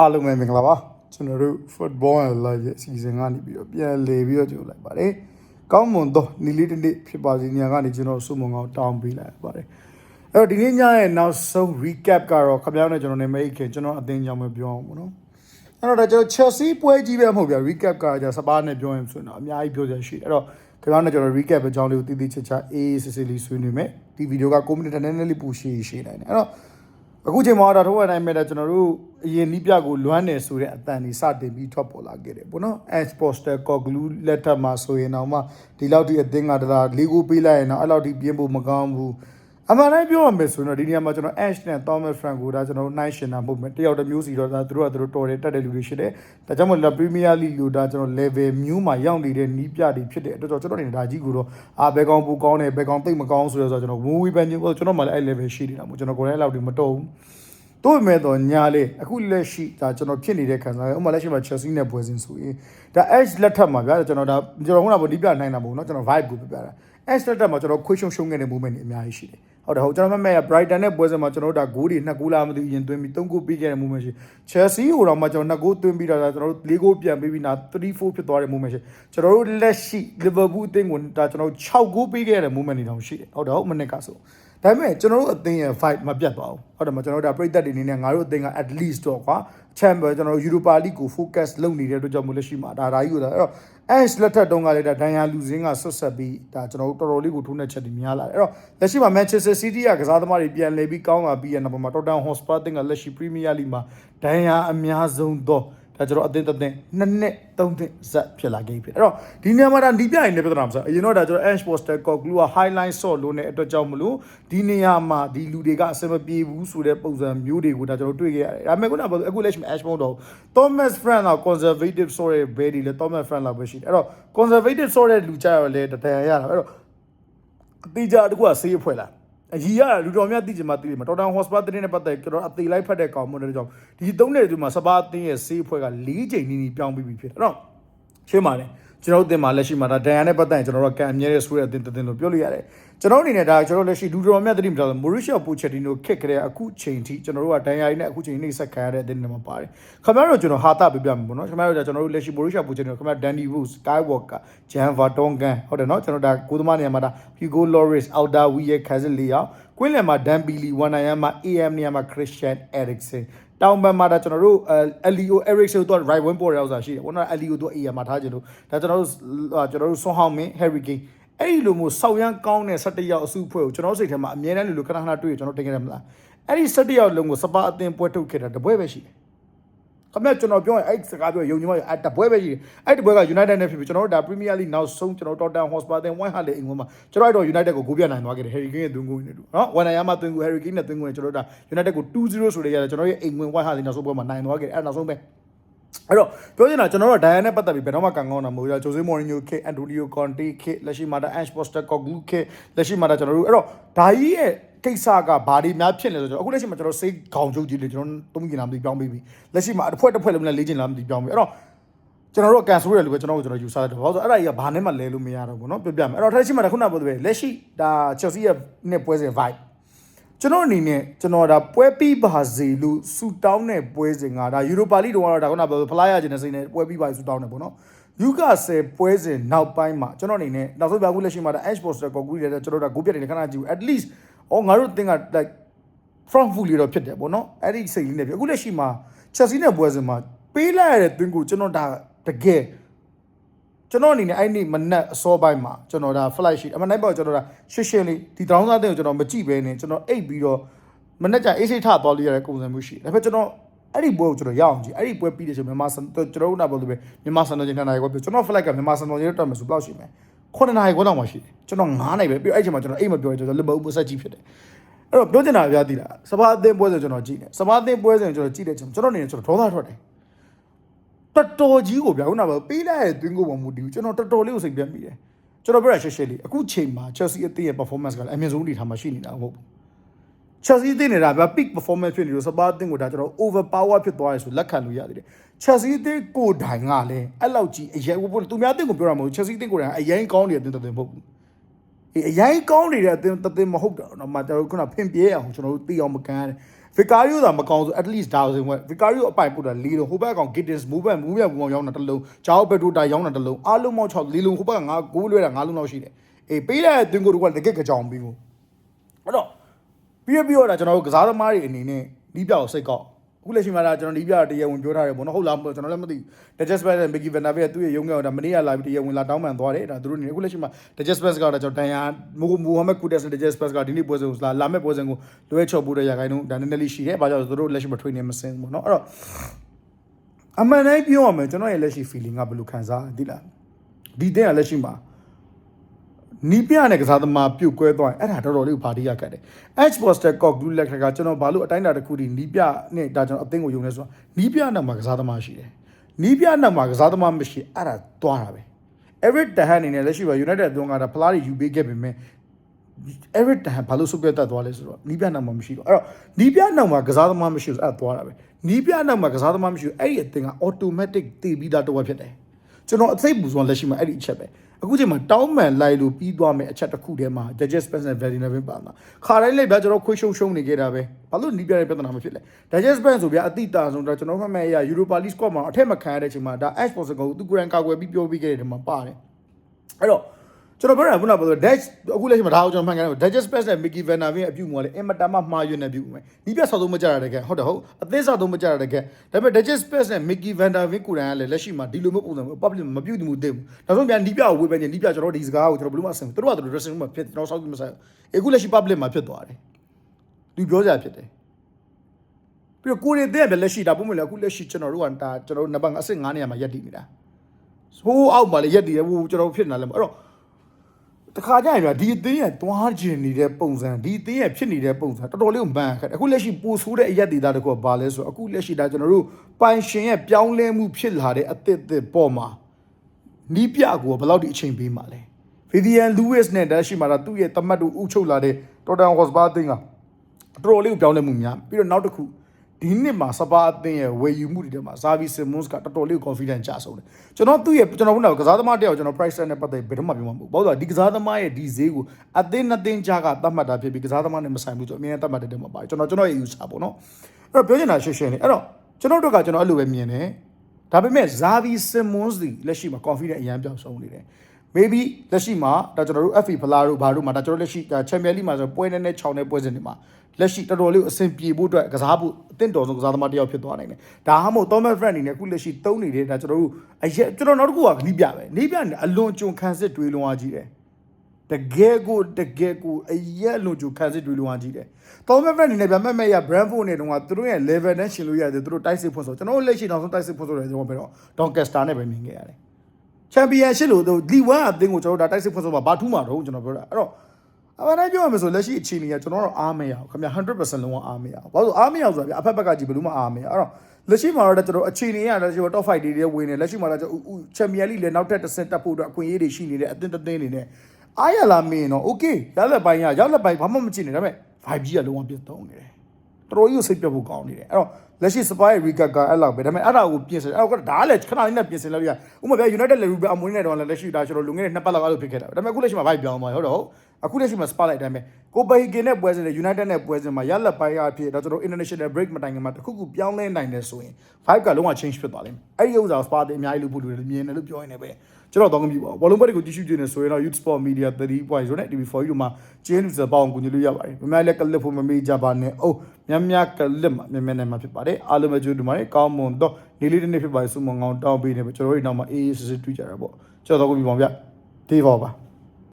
အားလုံးပဲမင်္ဂလာပါကျွန်တော်တို့ football and live ရဲ့အစီအစဉ်ကနေပြီးတော့ပြန်လည်ပြီးတော့ကြိုလိုက်ပါတယ်ကောင်းမွန်သောနီလေးတစ်နေ့ဖြစ်ပါစေညာကနေကျွန်တော်စုမုံကောင်းတောင်းပေးလိုက်ပါတယ်အဲ့တော့ဒီနေ့ညရဲ့နောက်ဆုံး recap ကတော့ခင်ဗျားတို့နဲ့ကျွန်တော်နေမိတ်ခင်ကျွန်တော်အသင်းကြောင့်ပဲပြောအောင်ပေါ့နော်အဲ့တော့ဒါကျွန်တော် Chelsea ပွဲကြီးပဲမဟုတ်ဗျာ recap ကကြာစပါးနဲ့ပြောရင်ဆိုရင်တော့အများကြီးပြောစရာရှိတယ်အဲ့တော့ခင်ဗျားတို့ကျွန်တော် recap အကြောင်းလေးကိုတည်တည်ချာချာအေးစစ်စစ်လေးဆွေးနွေးမယ်ဒီဗီဒီယိုက9မိနစ်တည်းနည်းနည်းလေးပူရှိရှိနိုင်တယ်အဲ့တော့ အခုချိန်မှာတော့ထိုးဝနိုင်မဲ့တဲ့ကျွန်တော်တို့အရင်နီးပြကိုလွမ်းနေဆိုတဲ့အတန်ဒီစတင်ပြီးထွက်ပေါ်လာခဲ့တယ်ပေါ့နော် Ash Poster Coglu လက်ထက်မှာဆိုရင်တော့မှဒီလောက်ထိအသင်းကတလားလေးကိုပေးလိုက်ရင်တော့အဲ့လောက်ထိပြင်းဖို့မကောင်းဘူး အမှန်တိုင်းပြောရမယ်ဆိုရင်တော့ဒီနေရာမှာကျွန်တော် Ash နဲ့ Thomas Frank ကိုဒါကျွန်တော်နိုင်ရှင်တာမဟုတ်မယ်တယောက်တစ်မျိုးစီတော့ဒါသူတို့ကသူတို့တော်တယ်တက်တဲ့လူတွေရှိတယ်ဒါကြောင့်မို့ La Premier League လို့ဒါကျွန်တော် level မျိုးမှာရောက်နေတဲ့နီးပြတွေဖြစ်တဲ့အတွက်ကျွန်တော်နေဒါကြီးကိုတော့အာဘယ်ကောင်ပူကောင်းတယ်ဘယ်ကောင်သိပ်မကောင်းဆိုတော့ကျွန်တော်ဝူဝီပန်ချင်းကျွန်တော်မှလည်းအဲ့ level ရှိနေတာမို့ကျွန်တော်ကိုယ်လည်းအဲ့လောက်ထိမတော်ဘူး တို့ပေမဲ့တော့ညာလေအခုလက်ရှိဒါကျွန်တော်ဖြစ်နေတဲ့ခံစားရဥပမာလက်ရှိမှာ Chelsea နဲ့ပွဲစဉ်ဆိုရင်ဒါ Edge လက်ထက်မှာဗျာကျွန်တော်ဒါကျွန်တော်ခုနကဗောဒီပြနိုင်တာမဟုတ်เนาะကျွန်တော် vibe ကိုပြပြတာ Edge လက်ထက်မှာကျွန်တော်ခွေးရှုံရှုံခဲ့တဲ့ moment တွေအများကြီးရှိတယ် ဟုတ်တယ်ဟုတ်ကျွန်တော်မမဲ့ Brighton နဲ့ပွဲစဉ်မှာကျွန်တော်တို့ဒါဂိုးတွေနှစ်ဂိုးလားမသိဘူးရင်သွင်းပြီးသုံးဂိုးပြီးခဲ့တဲ့ moment ရှိ Chelsea ဟိုတော့မှကျွန်တော်နှစ်ဂိုးသွင်းပြီးတော့ဒါကျွန်တော်တို့လေးဂိုးပြန်ပြီးပြီးနာ3-4ဖြစ်သွားတဲ့ moment ရှိကျွန်တော်တို့လက်ရှိ Liverpool အသင်းကိုဒါကျွန်တော်6ဂိုးပြီးခဲ့တဲ့ moment တွေတောင်ရှိတယ်ဟုတ်တယ်ဟုတ်မနစ်ကဆို ဒါပေမဲ့ကျွန်တော်တို့အသင်းရဲ့ fight မပြတ်ပါဘူးဟုတ်တယ်မကျွန်တော်တို့ဒါပြိသက်တွေအနေနဲ့ငါတို့အသင်းက at least တော့ကွာ champion ကျွန်တော်တို့ Europa League ကို focus လုပ်နေတဲ့အတွက်ကြောင့်မို့လက်ရှိမှာဒါဒါကြီးကိုဒါအဲ့တော့ Ash လက်ထက်တုန်းကလည်းဒါဒန်ယာလူစင်းကဆွတ်ဆက်ပြီးဒါကျွန်တော်တို့တော်တော်လေးကိုထိုးနှက်ချက်တွေများလာတယ်အဲ့တော့လက်ရှိမှာ Manchester City ကကစားသမားတွေပြန်လည်ပြီးကောင်းလာပြီးရနောက်မှာ Tottenham Hotspur အသင်းကလက်ရှိ Premier League မှာဒန်ယာအများဆုံးသော ဒါကျွန်တော်အသင်းတစ်သင်းနှစ်နှစ်သုံးသင်းဇက်ဖြစ်လာခဲ့ပြီအဲ့တော့ဒီနေရာမှာဒါဒီပြိုင်နေပြဿနာမဆိုအရင်တော့ဒါကျွန်တော် Ash Poster Coglu က highlight ဆော့လို့နေအတွက်ကြောင့်မလို့ဒီနေရာမှာဒီလူတွေကအစမပြေဘူးဆိုတဲ့ပုံစံမျိုးတွေကိုဒါကျွန်တော်တွေ့ခဲ့ရတယ်ဒါပေမဲ့ခုနကအခုလက်ရှိမှာ Ash မဟုတ်တော့ Thomas Frank က conservative ဆိုတဲ့ Betty လေ Thomas Frank လောက်ပဲရှိတယ်အဲ့တော့ conservative ဆိုတဲ့လူကြရောလေတတန်ရတာအဲ့တော့အသေးကြတကူကဆေးဖွဲ့လာ အကြီးရလူတော်များသိချင်မှသိလိမ့်မယ်တော်တန်ဟော့စပါတင်းနဲ့ပတ်သက်ကျွန်တော်အသေးလိုက်ဖတ်တဲ့ကောင်မွန်တဲ့ကြောင့်ဒီသုံးတဲ့သူမှာစပါတင်းရဲ့ဆေးဖွဲ့က၄ချိန်နီးနီးပြောင်းပြီးပြီဖြစ်တယ်အဲ့တော့ရှင်းပါတယ် ကျွန်တော်တို့တင်မှာလက်ရှိမှာဒါဒန်ယာနဲ့ပတ်သက်ရင်ကျွန်တော်တို့ကံအမြဲတဲ့ဆိုတဲ့အတင်းတင်းလို့ပြောလို့ရတယ်ကျွန်တော်အနေနဲ့ဒါကျွန်တော်လက်ရှိလူတော်များသတိမထားလို့မိုရီရှော့ပူချက်တီနိုခက်ခတဲ့အခုချိန်ထိကျွန်တော်တို့ကဒန်ယာနဲ့အခုချိန်နှိမ့်ဆက်ခံရတဲ့အတင်းတွေမှာပါတယ်ခင်ဗျားတို့ကျွန်တော်ဟာတာပြပြမယ်ပေါ့နော်ခင်ဗျားတို့ကျွန်တော်တို့လက်ရှိမိုရီရှော့ပူချက်တီနိုခင်ဗျားဒန်ဒီဘူးစကိုင်းဝေါ်ကာဂျန်ဗာတွန်ဂန်ဟုတ်တယ်နော်ကျွန်တော်ဒါကိုသမားနေရာမှာဒါဟီဂိုလော်ရစ်အောက်ဒါဝီရဲ့ခါစစ်လေးယောက်ကွင်းလယ်မှာဒန်ဘီလီဝန်နိုင်ယမ်မှာ AM နေရာမှာခရစ်စတန်အဲရစ်ဆန် တောင်ဘက်မှာဒါကျွန်တော်တို့အလီယိုအဲရစ်ဆန်တို့ right wing ပေါ်ရောက်စားရှိတယ်ဘောနော်အလီယိုတို့ AM မှာထားကြလို့ဒါကျွန်တော်တို့ကျွန်တော်တို့ဆွန်ဟောင်းမင်းဟယ်ရီကိန်းအဲ့ဒီလိုမျိုးစောက်ရမ်းကောင်းတဲ့17ရောက်အစုအဖွဲ့ကိုကျွန်တော်စိတ်ထဲမှာအမြဲတမ်းလိုလိုခဏခဏတွေ့ရကျွန်တော်တင်ခဲ့တယ်မလားအဲ့ဒီ17ရောက်လုံးကိုစပါအသင်းပွဲထုတ်ခဲ့တာတပွဲပဲရှိတယ် ခမရကျွန်တော်ပြောရင်အဲ့စကားပြောယုံကြည်မရအဲ့တပွဲပဲရှိတယ်အဲ့ဒီပွဲက United နဲ့ဖြစ်ပြီးကျွန်တော်တို့ဒါ Premier League နောက်ဆုံးကျွန်တော် Tottenham Hotspur အသင်းဝိုင်းဟာလေအင်္ဂွန်းမှာကျွန်တော်တို့ United ကိုဂိုးပြနိုင်သွားခဲ့တယ် Harry Kane ရဲ့သွင်းဂိုးနဲ့တူနော်ဝန်နိုင်ယာမသွင်းဂိုး Harry Kane နဲ့သွင်းဂိုးနဲ့ကျွန်တော်တို့ဒါ United ကို2-0ဆိုတဲ့ရတယ်ကျွန်တော်ရဲ့အိမ်ဝင်ဝိုင်းဟာလေနောက်ဆုံးပွဲမှာနိုင်သွားခဲ့တယ်အဲ့နောက်ဆုံးပဲအဲ့တော့ပြောချင်တာကျွန်တော်တို့ဒိုင်ယာနဲ့ပတ်သက်ပြီးဘယ်တော့မှကံကောင်းတာမဟုတ်ဘူး။ဂျိုဇေမော်ရီညိုခေအန်တိုနီယိုကွန်တီခေလက်ရှိမှာဒါအန်ရှ်ပိုစတာကော့ဂလူခေလက်ရှိမှာဒါကျွန်တော်တို့အဲ့တော့ဒါကြီးရဲ့ ကိစ္စကဘာတွေများဖြစ်လဲဆိုတော့အခုလက်ရှိမှာကျွန်တော်စိတ်ခေါင်းချုပ်ကြီးလေကျွန်တော်သုံးကျင်လာမသိပြောင်းပြီးပြီလက်ရှိမှာတစ်ဖွဲ့တစ်ဖွဲ့လုံးနဲ့လေးကျင်လာမသိပြောင်းပြီးအဲ့တော့ကျွန်တော်တို့ကန်ဆိုးရလို့ပဲကျွန်တော်တို့ကျွန်တော်ယူဆတယ်ဘာလို့ဆိုအဲ့ဒါကြီးကဘာနဲ့မှလဲလို့မရတော့ဘူးเนาะပြပြမယ်အဲ့တော့ထက်ရှိမှာခုနကပြောတဲ့လက်ရှိဒါ Chelsea ရဲ့နဲ့ပွဲစဉ် vibe ကျွန်တော်အနေနဲ့ကျွန်တော်ဒါပွဲပြီးပါစေလို့ဆူတောင်းတဲ့ပွဲစဉ်ကဒါယူရိုပါလိတုန်းကတော့ဒါခုနကဖလားရခြင်းတဲ့စိတ်နဲ့ပွဲပြီးပါဆူတောင်းတယ်ပေါ့နော်ယူကဆယ်ပွဲစဉ်နောက်ပိုင်းမှာကျွန်တော်အနေနဲ့နောက်ဆုံးပြခုလက်ရှိမှာဒါ Ash Poster ကိုကူးရတဲ့ကျွန်တော်တို့ကဂိုးပြတ်တယ်ခဏကြည့်ဘူး at least အော်ငါတို့တင်က like from full လေးတော့ဖြစ်တယ်ပေါ့နော်အဲ့ဒီစိတ်လေးနဲ့ပြအခုလက်ရှိမှာ Chelsea နဲ့ပွဲစဉ်မှာပေးလိုက်ရတဲ့တွင်းကိုကျွန်တော်ဒါတကယ်ကျွန်တော်အနေနဲ့အဲ့ဒီမနက်အစောပိုင်းမှာကျွန်တော်ဒါ flight ရှိအမှန်တိုင်းပေါ့ကျွန်တော်ဒါရှင်းရှင်းလေးဒီတောင်းစားတဲ့ကိုကျွန်တော်မကြည့်ဘဲနဲ့ကျွန်တော်အိတ်ပြီးတော့မနက်ကျအေးစိတ်ထသွားလို့ရတဲ့ပုံစံမျိုးရှိတယ်ဒါပေမဲ့ကျွန်တော်အဲ့ဒီပွဲကိုကျွန်တော်ရအောင်ကြည့်အဲ့ဒီပွဲပြီးတဲ့ချိန်မြန်မာစံကျွန်တော်တို့နာပေါ်လို့ပဲမြန်မာစံတော်ချင်းထန်နိုင်ကိုပြောကျွန်တော် flight ကမြန်မာစံတော်ချင်းတက်မယ်ဆိုဘယ်လောက်ရှိမလဲ 9နာရီခွဲလောက်မှရှိတယ်ကျွန်တော်9နာရီပဲပြီးအဲ့ချိန်မှာကျွန်တော်အိတ်မပြောရင်ကျွန်တော်လက်မဦးပဆက်ကြည့်ဖြစ်တယ်အဲ့တော့ပြောချင်တာပြသီလားစပါးအသင်းပွဲစဉ်ကျွန်တော်ကြည့်တယ်စပါးအသင်းပွဲစဉ်ကျွန်တော်ကြည့်တဲ့ချိန်ကျွန်တော်အနေနဲ့ကျွန်တော်ဒေါသထွက်တယ်တော်တော်ကြီးကိုဗျာခုနကပေးလိုက်တဲ့တွင်းကိုပေါ်မူတည်ဘူးကျွန်တော်တော်တော်လေးကိုစိတ်ပြတ်မိတယ်ကျွန်တော်ပြောရရှက်ရှက်လေးအခုချိန်မှာ Chelsea အသင်းရဲ့ performance ကလည်းအမြင့်ဆုံးအနေထားမှာရှိနေတာမဟုတ်ဘူး Chelsea အသင်းနေတာဗျာ peak performance ဖြစ်နေလို့စပါးအသင်းကိုဒါကျွန်တော် over power ဖြစ်သွားရဆိုလက်ခံလို့ရသေးတယ် Chelsea အသင်းကိုတိုင်ကလည်းအဲ့လောက်ကြီးအရင်သူများအသင်းကိုပြောတာမဟုတ်ဘူး Chelsea အသင်းကိုတိုင်အရင်ကောင်းနေတဲ့အသင်းတစ်သင်းမဟုတ်ဘူးအေးအရင်ကောင်းနေတဲ့အသင်းတစ်သင်းမဟုတ်တာတော့မှကျွန်တော်ခုနဖင်ပြဲအောင်ကျွန်တော်တို့သိအောင်မကန်ရတယ် Vicario သာမကောင်းဆို at least ဒါဆိုရင် Vicario အပိုင်ပို့တာ၄လုံးဟိုဘက်ကောင် Gittins movement movement ဘူးအောင်ရောင်းတာတစ်လုံးဂျာအိုဘက်တိုတာရောင်းတာတစ်လုံးအားလုံးပေါင်း6၄လုံးဟိုဘက်ကငါ9လွဲတာ9လုံးလောက်ရှိတယ်အေးပေးတဲ့တင်ကိုတော့တကယ်ကြောင်ပြီးကိုအဲ့တော့ ပြီးရပြီးတော့ကျွန်တော်တို့ကစားသမားတွေအနေနဲ့နီးပြောက်စိတ်ကောက်အခုလက်ရှိမှာဒါကျွန်တော်နီးပြောက်တရားဝင်ပြောထားတယ်ပေါ့နော်ဟုတ်လားကျွန်တော်လည်းမသိဘူး Digest Pass နဲ့ Mickey Van Der Beek သူ့ရဲ့ရုံးကဒါမနေ့ကလာပြီးတရားဝင်လာတောင်းပန်သွားတယ်ဒါသူတို့နေအခုလက်ရှိမှာ Digest Pass ကတော့ကျွန်တော်တန်ရာမိုမိုဟမက်ကူတက်စ် Digest Pass ကဒီနေ့ပွဲစဉ်ကိုလာလာမဲ့ပွဲစဉ်ကိုလွဲချော်ပို့တဲ့ရခိုင်နှုန်းဒါနည်းနည်းလေးရှိတယ်ဘာကြောင့်လဲသူတို့လက်ရှိမှာ training မစင်ဘူးပေါ့နော်အဲ့တော့အမှန်တိုင်းပြောရမယ်ကျွန်တော်ရဲ့လက်ရှိ feeling ကဘယ်လိုခံစားရလဲလားဒီတဲ့ကလက်ရှိမှာ နီးပြနဲ့ကစားသမားပြုတ်ကွဲသွားရင်အဲ့ဒါတော်တော်လေးကိုပါတီးရခတ်တယ် Edge Poster Cock Blue လက်ကကျွန်တော်ဘာလို့အတိုင်းအတာတစ်ခုဒီနီးပြနဲ့ဒါကျွန်တော်အသင်းကိုယုံနေဆိုတော့နီးပြနောက်မှာကစားသမားရှိတယ်နီးပြနောက်မှာကစားသမားမရှိအဲ့ဒါသွားတာပဲ Everett တဟန်အနေနဲ့လက်ရှိပါ United အသွင်းကဒါဖလားတွေယူပေးခဲ့ပေမဲ့ Everett တဟန်ဘာလို့ဆုပ်ပြတ်တက်သွားလဲဆိုတော့နီးပြနောက်မှာမရှိတော့အဲ့တော့နီးပြနောက်မှာကစားသမားမရှိဆိုအဲ့ဒါသွားတာပဲနီးပြနောက်မှာကစားသမားမရှိဘူးအဲ့ဒီအသင်းက automatic တည်ပြီးသားတော့ဖြစ်တယ် ကျွန်တော်အသိပူဆုံးလက်ရှိမှာအဲ့ဒီအချက်ပဲအခုချိန်မှာတောင်းမှန်လိုက်လို့ပြီးသွားမယ်အချက်တစ်ခုတည်းမှာ Digest Spence နဲ့ Vladimir Vin ပါမှာခါတိုင်းလိုက်ဗျာကျွန်တော်ခွေးရှုံရှုံနေခဲ့တာပဲဘာလို့နီးပြတဲ့ပြဿနာမဖြစ်လဲ Digest Spence ဆိုဗျာအတိအတာဆုံးတော့ကျွန်တော်မှတ်မှတ်ရ Europa League squad မှာအထက်မခံရတဲ့ချိန်မှာဒါ Ash Poster ကိုသူကိုယ်တိုင်ကာကွယ်ပြီးပြောပြီးခဲ့တဲ့ထဲမှာပါတယ်အဲ့တော့ ကျွန်တော်ပြောတာခုနကပြော Dash အခုလက်ရှိမှာဒါကိုကျွန်တော်မှန်ကန်တယ် Digest Pass နဲ့ Mickey Van Der Beek အပြုတ်မှာလေအင်မတန်မှမှားယွင်းနေပြုတ်မယ်ဒီပြဆောက်သုံးမကြရတဲ့ကဟုတ်တယ်ဟုတ်အသေးဆောက်သုံးမကြရတဲ့ကဒါပေမဲ့ Digest Pass နဲ့ Mickey Van Der Beek ကိုယ်တိုင်ကလည်းလက်ရှိမှာဒီလိုမျိုးပုံစံမျိုး public မပြုတ်မှုသိဘူးနောက်ဆုံးပြန်ဒီပြကိုဝေးပဲနေဒီပြကျွန်တော်ဒီစကားကိုကျွန်တော်ဘယ်လိုမှအဆင်သူတို့ကသူတို့ dressing room မှာဖြစ်ကျွန်တော်ဆောက်ကြည့်မဆိုင်အခုလက်ရှိ public မှာဖြစ်သွားတယ်သူပြောကြဖြစ်တယ်ပြီးတော့ကိုရီတဲ့ပဲလက်ရှိဒါပုံမလဲအခုလက်ရှိကျွန်တော်တို့ကဒါကျွန်တော်တို့နံပါတ်အဆင့်9နေရာမှာရက်တည်နေတာဟိုးအောက်မှာလည်းရက်တည်တယ်ဟိုကျွန်တော်ဖြစ်နေတယ်အဲ့တော့ တခါကြရင်ဗျာဒီအသင်းရဲ့သွားကျင်နေတဲ့ပုံစံဒီအသင်းရဲ့ဖြစ်နေတဲ့ပုံစံတော်တော်လေးကိုမှန်ခက်တယ်အခုလက်ရှိပိုဆိုးတဲ့အရက်ဒေတာတခုကဘာလဲဆိုတော့အခုလက်ရှိဒါကျွန်တော်တို့ပိုင်ရှင်ရဲ့ပြောင်းလဲမှုဖြစ်လာတဲ့အသစ်အသစ်ပေါ်မှာနီးပြကိုဘယ်လောက်ဒီအချိန်ပေးမှာလဲဗီဒီယန်လူးဝစ်နဲ့ဒါရှိမှာတော့သူ့ရဲ့တမတ်တူဥချုပ်လာတဲ့တော်တန်ဟော့စပါအသင်းကတော်တော်လေးကိုပြောင်းလဲမှုများပြီးတော့နောက်တစ်ခု ဒီနှစ်မှာစပါအသင်းရဲ့ဝယ်ယူမှုတွေထဲမှာဇာဗီဆင်မွန်စ်ကတော်တော်လေးကို confidence ကျဆုံးတယ်ကျွန်တော်သူ့ရဲ့ကျွန်တော်ကကစားသမားတယောက်ကျွန်တော် price tag နဲ့ပတ်သက်ဘယ်တော့မှပြောမှာမဟုတ်ဘူးဘာလို့လဲဒီကစားသမားရဲ့ဒီဈေးကိုအသင်းနှစ်သင်းကြားကသတ်မှတ်တာဖြစ်ပြီးကစားသမားနဲ့မဆိုင်ဘူးဆိုအမြဲတမ်းသတ်မှတ်တဲ့တဲမှာပါတယ်ကျွန်တော်ကျွန်တော်ရဲ့ user ပေါ့နော်အဲ့တော့ပြောချင်တာရှင်းရှင်းလေးအဲ့တော့ကျွန်တော်တို့ကကျွန်တော်အဲ့လိုပဲမြင်တယ်ဒါပေမဲ့ဇာဗီဆင်မွန်စ်ဒီလက်ရှိမှာ confidence အရန်ပြောင်းဆုံးနေတယ် maybe လက်ရှိမှာဒါကျွန်တော်တို့ FA ဖလားတို့ဘာတို့မှာဒါကျွန်တော်လက်ရှိဒါ Champions League မှာဆိုပွဲနဲ့နဲ့6နဲ့ပွဲစဉ်တွေမှာလက်ရှိတော်တော်လေးကိုအဆင်ပြေဖို့အတွက်ကစားဖို့အသင့်တော်ဆုံးကစားသမားတစ်ယောက်ဖြစ်သွားနိုင်တယ်ဒါမှမဟုတ် Thomas Frank အနေနဲ့အခုလက်ရှိတုံးနေတဲ့ဒါကျွန်တော်တို့အရက်ကျွန်တော်နောက်တစ်ခုကနီးပြပဲနီးပြနေအလွန်ကြုံခံစစ်တွေးလွန်အားကြီးတယ်တကယ်ကိုတကယ်ကိုအရက်အလွန်ကြုံခံစစ်တွေးလွန်အားကြီးတယ် Thomas Frank အနေနဲ့ဗျမက်မက်ရ Brentford နဲ့တုန်းကသူတို့ရဲ့ level နဲ့ရှင်လို့ရတယ်သူတို့တိုက်စစ်ဖွင့်ဆိုကျွန်တော်တို့လက်ရှိနောက်ဆုံးတိုက်စစ်ဖွင့်ဆိုတယ်ကျွန်တော်ပြောတော့ Doncaster နဲ့ပဲမြင်ခဲ့ရတယ် ချန်ပီယံရှစ်လို့လီဝမ်အသင်းကိုကျွန်တော်တို့ဒါတိုက်စစ်ဖွင့်ဆိုမှာဘာထူးမှာတော့ကျွန်တော်ပြောတာအဲ့တော့အမှန်တမ်းပြောရမယ်ဆိုလက်ရှိအခြေအနေကကျွန်တော်တို့အားမရဘူးခင်ဗျာ100%လုံးဝအားမရဘူးဘာလို့အားမရဘူးဆိုတာဗျအဖက်ဘက်ကကြည့်ဘယ်လို့မှအားမရအဲ့တော့လက်ရှိမှာတော့ကျွန်တော်အခြေအနေရတော့ကျွန်တော် top 5တွေတွေဝင်နေလက်ရှိမှာတော့ကျွန်တော်ချန်ပီယံလိလည်းနောက်ထပ်တစ်ဆင့်တက်ဖို့အတွက်အခွင့်အရေးတွေရှိနေတဲ့အသင်းတစ်သင်းနေနဲ့အားရလာမင်းတော့ okay ရလက်ပိုင်းရရောက်လက်ပိုင်းဘာမှမကြည့်နေဒါပေမဲ့ 5G ကလုံးဝပြတ်သုံးနေတယ် တော်တော်ကြီးကိုစိတ်ပြတ်ဖို့ကောင်းနေတယ်အဲ့တော့လက်ရှိ spy recap ကအဲ့လောက်ပဲဒါပေမဲ့အဲ့ဒါကိုပြင်ဆင်အဲ့တော့ဒါကလည်းခဏလေးနဲ့ပြင်ဆင်လို့ရဥပမာပြ United လည်း Ruben Amorim နဲ့တော့လက်ရှိဒါကျွန်တော်လုံခဲ့တဲ့နှစ်ပတ်လောက်အဲ့လိုဖြစ်ခဲ့တာဒါပေမဲ့အခုလက်ရှိမှာ vibe ပြောင်းသွားဟုတ်တော့အခုလက်ရှိမှာ spotlight အတိုင်းပဲကိုပဟီကင်နဲ့ပွဲစဉ်နဲ့ United နဲ့ပွဲစဉ်မှာရလက်ပိုင်းအဖြစ်ဒါကျွန်တော် international break မတိုင်ခင်မှာတခုခုပြောင်းလဲနိုင်တယ်ဆိုရင် vibe ကလုံးဝ change ဖြစ်သွားလိမ့်မယ်အဲ့ဒီဥစ္စာ spot တွေအများကြီးလို့ဖို့လို့မြင်တယ်လို့ပြောရင်လည်းပဲ ကျွန်တော်တော့မပြပါဘူးဘောလုံးဘက်တွေကိုကြည့်ရှုကြည့်နေဆိုရင်တော့ Youth Sport Media 3.0နဲ့ TV4 တို့မှာကျင်းလူစပေါင်းကိုညလို့ရပါတယ်။မများလည်းကလစ်ဖို့မမေးကြပါနဲ့။အိုးများများကလစ်မှာများများနိုင်မှာဖြစ်ပါတယ်။အားလုံးပဲကြိုးတူပါတယ်။ကောင်းမွန်တော့နေလေးတစ်နေ့ဖြစ်ပါတယ်စုမငောင်းတောင်းပေးနေပဲကျွန်တော်တို့နောက်မှာအေးအေးဆေးဆေးတွေ့ကြတာပေါ့။ကျွန်တော်တော့ကိုပြပါဗျ။ဒီပါပါ။